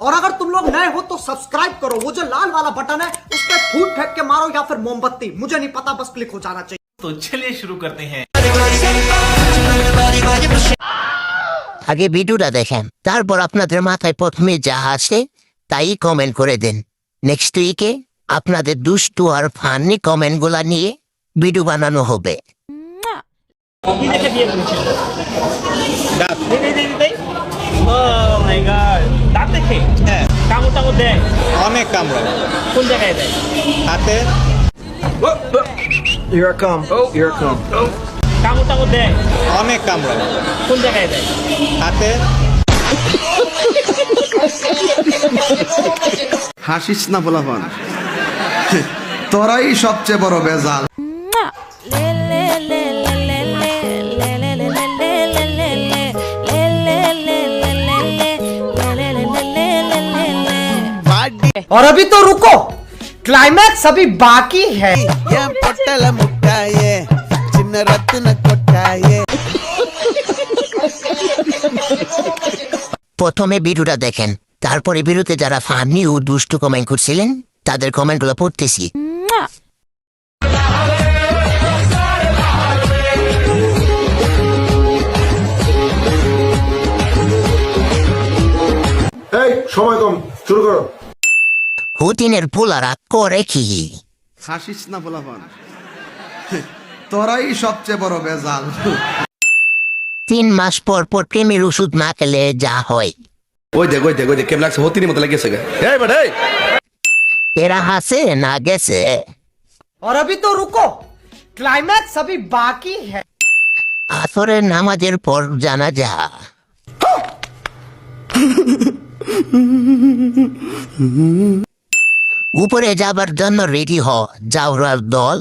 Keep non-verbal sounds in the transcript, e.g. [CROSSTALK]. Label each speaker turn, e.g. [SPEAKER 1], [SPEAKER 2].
[SPEAKER 1] और अगर तुम लोग नए हो तो सब्सक्राइब करो वो जो लाल वाला बटन है उस पर फूट फेंक के मारो या फिर मोमबत्ती मुझे नहीं पता बस क्लिक हो जाना चाहिए
[SPEAKER 2] तो चलिए शुरू करते हैं
[SPEAKER 3] আগে ভিডিওটা দেখেন তারপর আপনাদের মাথায় প্রথমে যা আসে তাই কমেন্ট করে দেন নেক্সট উইকে আপনাদের দুষ্টু আর ফানি কমেন্টগুলা নিয়ে ভিডিও বানানো হবে
[SPEAKER 4] কি দেখে বিয়ে করেছিল দাঁত দেখে দেখে ও মাই গড দাঁত দেখে?
[SPEAKER 5] হ্যাঁ।
[SPEAKER 4] কামড় টামড় দেয়?
[SPEAKER 5] অনেক কামড়ায়।
[SPEAKER 4] কোন জায়গায় দেয়?
[SPEAKER 5] হাতে?
[SPEAKER 4] কামড় টামড় দেয়?
[SPEAKER 5] অনেক কামড়ায়।
[SPEAKER 4] কোন জায়গায় দেয়?
[SPEAKER 5] হাতে?
[SPEAKER 6] হাসিস না বলাফান তোরাই সবচেয়ে বড় বেজাল।
[SPEAKER 1] पे और अभी तो रुको। क्लाइमैक्स अभी बाकी है।
[SPEAKER 3] প্রথমে ভিডিওটা দেখেন তারপরে ভিডিওতে যারা ফানি ও দুষ্টু কমেন্ট করছিলেন তাদের কমেন্টগুলো পড়তেছি।
[SPEAKER 7] সময় কম শুরু করো।
[SPEAKER 3] হুতিনের পোলারা করে কি
[SPEAKER 6] হাসিস না বলাফান তোরাই সবচেয়ে বড় বেজাল
[SPEAKER 3] তিন মাস পর পর প্রেমের ওষুধ না খেলে যা হয়
[SPEAKER 7] ওই দেখ ওই দেখ ওই দেখ কেমন লাগছে হতিনি মতো লাগিয়েছে গে এই বেটা এই
[SPEAKER 3] এরা হাসে না গেছে
[SPEAKER 1] और अभी तो रुको क्लाइमैक्स अभी बाकी है
[SPEAKER 3] আসরের নামাজের পর জানা যা [LAUGHS] [LAUGHS] উপরে যাবার জন্য রেডি হ যাওরার দল